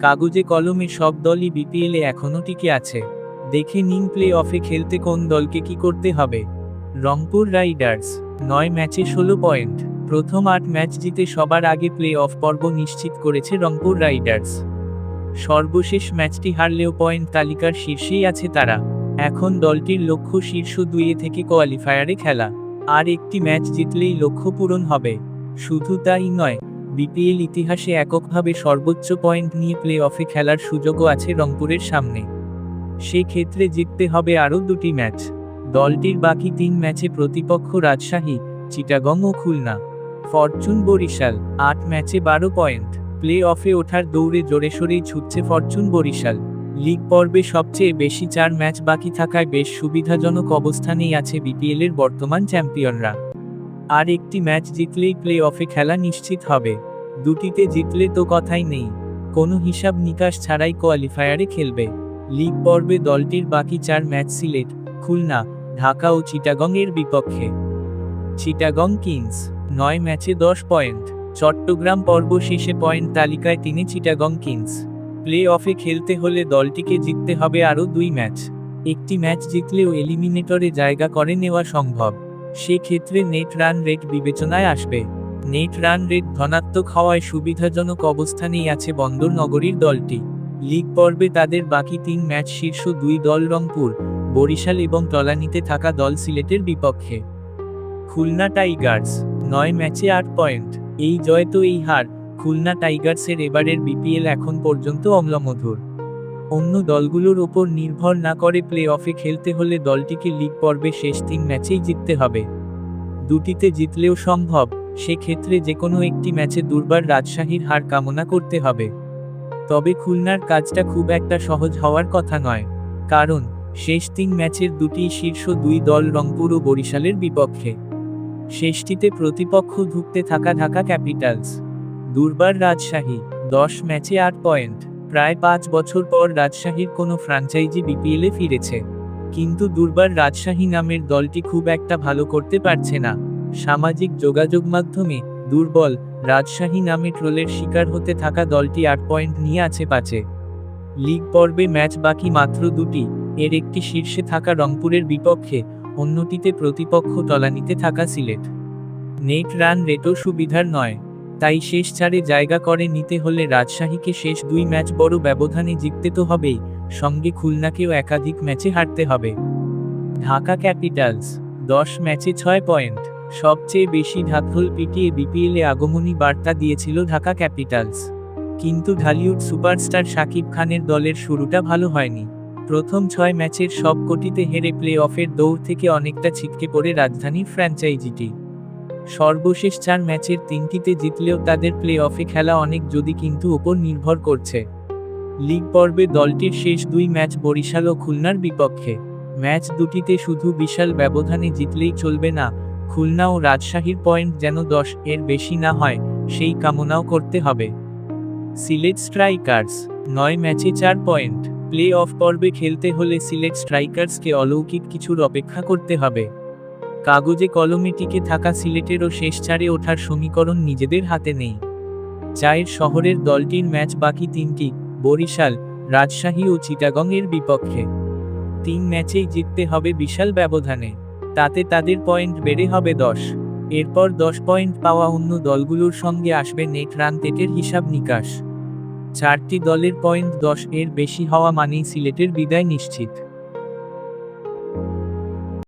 কাগজে কলমে সব দলই বিপিএলে এখনও টিকে আছে। দেখে নিন প্লে অফে খেলতে কোন দলকে কি করতে হবে। রংপুর রাইডার্স, নয় ম্যাচে ষোলো পয়েন্ট। প্রথম আট ম্যাচ জিতে সবার আগে প্লে অফ পর্ব নিশ্চিত করেছে রংপুর রাইডার্স। সর্বশেষ ম্যাচটি হারলেও পয়েন্ট তালিকার শীর্ষেই আছে তারা। এখন দলটির লক্ষ্য শীর্ষ দুইয়ে থেকে কোয়ালিফায়ারে খেলা। আর একটি ম্যাচ জিতলেই লক্ষ্য পূরণ হবে। শুধু তাই নয় বিপিএল ইতিহাসে এককভাবে সর্বোচ্চ পয়েন্ট নিয়ে প্লে অফে খেলার সুযোগও আছে রংপুরের সামনে। সেক্ষেত্রে জিততে হবে আরও দুটি ম্যাচ। দলটির বাকি তিন ম্যাচে প্রতিপক্ষ রাজশাহী, চিটাগং ও খুলনা। ফরচুন বরিশাল, আট ম্যাচে বারো পয়েন্ট। প্লে অফে ওঠার দৌড়ে জোরে সোরেই ছুটছে ফরচুন বরিশাল। লিগ পর্বে সবচেয়ে বেশি চার ম্যাচ বাকি থাকায় বেশ সুবিধাজনক অবস্থানেই আছে বিপিএলের বর্তমান চ্যাম্পিয়নরা। আর একটি ম্যাচ জিতলেই প্লে অফে খেলা নিশ্চিত হবে। দুটিতে জিতলে তো কথাই নেই। কোনো হিসাব নিকাশ ছাড়াই কোয়ালিফায়ারে খেলবে। লিগ পর্বে দলটির বাকি চার ম্যাচ সিলেট, খুলনা, ঢাকা ও চিটাগং এর বিপক্ষে। চিটাগং কিংস, নয় ম্যাচে দশ পয়েন্ট। চট্টগ্রাম পর্ব শেষে পয়েন্ট তালিকায় তিনি চিটাগং কিংস। প্লে অফে খেলতে হলে দলটিকে জিততে হবে আরও দুই ম্যাচ। একটি ম্যাচ জিতলেও এলিমিনেটরে জায়গা করে নেওয়া সম্ভব। সেক্ষেত্রে নেট রান রেট বিবেচনায় আসবে। নেট রান রেট ধনাত্মক হওয়ায় সুবিধাজনক অবস্থানেই আছে বন্দর নগরীর দলটি। লিগ পর্বে তাদের বাকি তিন ম্যাচ শীর্ষ দুই দল রংপুর, বরিশাল এবং তলানিতে থাকা দল সিলেটের বিপক্ষে। খুলনা টাইগার্স, নয় ম্যাচে আট পয়েন্ট। এই জয় তো এই হার, খুলনা টাইগার্সের এবারের বিপিএল এখন পর্যন্ত অম্লমধুর। অন্য দলগুলোর ওপর নির্ভর না করে প্লে অফে খেলতে হলে দলটিকে লিগ পর্বে শেষ তিন ম্যাচেই জিততে হবে। দুটিতে জিতলেও সম্ভব, সেক্ষেত্রে যে কোনো একটি ম্যাচে দুর্বার রাজশাহীর হার কামনা করতে হবে। তবে খুলনার কাজটা খুব একটা সহজ হওয়ার কথা নয়, কারণ শেষ তিন ম্যাচের দুটি শীর্ষ দুই দল রংপুর ও বরিশালের বিপক্ষে। শেষটিতে প্রতিপক্ষ ধুঁকতে থাকা ঢাকা ক্যাপিটালস। দুর্বার রাজশাহী, দশ ম্যাচে আট পয়েন্ট। প্রায় পাঁচ বছর পর রাজশাহীর কোনো ফ্রাঞ্চাইজি বিপিএলে ফিরেছে। কিন্তু দুর্বার রাজশাহী নামের দলটি খুব একটা ভালো করতে পারছে না। সামাজিক যোগাযোগ মাধ্যমে দুর্বল রাজশাহী নামে ট্রোলের শিকার হতে থাকা দলটি আট পয়েন্ট নিয়ে আছে পাচে। লিগ পর্বে ম্যাচ বাকি মাত্র দুটি, এর একটি শীর্ষে থাকা রংপুরের বিপক্ষে, অন্যটিতে প্রতিপক্ষ তলানিতে থাকা সিলেট। নেট রান রেটও সুবিধার নয়। তাই শেষ চারে জায়গা করে নিতে হলে রাজশাহীকে শেষ দুই ম্যাচ বড় ব্যবধানে জিততে তো হবেই, সঙ্গে খুলনাকেও একাধিক ম্যাচে হারতে হবে। ঢাকা ক্যাপিটালস, দশ ম্যাচে ছয় পয়েন্ট, সবচেয়ে বেশি ঢাকঢোল পিটিয়ে বিপিএলে আগমনী বার্তা দিয়েছিল ঢাকা ক্যাপিটালস। কিন্তু ঢালিউড সুপারস্টার শাকিব খানের দলের শুরুটা ভালো হয়নি। প্রথম ছয় ম্যাচের সব কোটিতে হেরে প্লে অফের দৌড় থেকে অনেকটা ছিটকে পড়ে রাজধানীর ফ্র্যাঞ্চাইজিটি। সর্বশেষ চার ম্যাচের তিনটিতে জিতলেও তাদের প্লে অফে খেলা অনেক যদি কিন্তু ওপর নির্ভর করছে। লিগ পর্বে দলটির শেষ দুই ম্যাচ বরিশাল ও খুলনার বিপক্ষে। ম্যাচ দুটিতে শুধু বিশাল ব্যবধানে জিতলেই চলবে না, খুলনা ও রাজশাহীর পয়েন্ট যেন দশ এর বেশি না হয়, সেই কামনাও করতে হবে। সিলেট স্ট্রাইকার্স, নয় ম্যাচে চার পয়েন্ট। প্লে অফ পর্বে খেলতে হলে সিলেট স্ট্রাইকার্সকে অলৌকিক কিছুর অপেক্ষা করতে হবে। কাগজে কলমে টিকে থাকা সিলেটেরও শেষ চারে ওঠার সমীকরণ নিজেদের হাতে নেই। চায়ের শহরের দলটির ম্যাচ বাকি তিনটি, বরিশাল, রাজশাহী ও চিটাগং এর বিপক্ষে। তিন ম্যাচেই জিততে হবে বিশাল ব্যবধানে। তাতে তাদের পয়েন্ট বেড়ে হবে দশ। এরপর দশ পয়েন্ট পাওয়া অন্য দলগুলোর সঙ্গে আসবে নেট রান তেটের হিসাব নিকাশ। চারটি দলের পয়েন্ট দশ এর বেশি হওয়া মানেই সিলেটের বিদায় নিশ্চিত।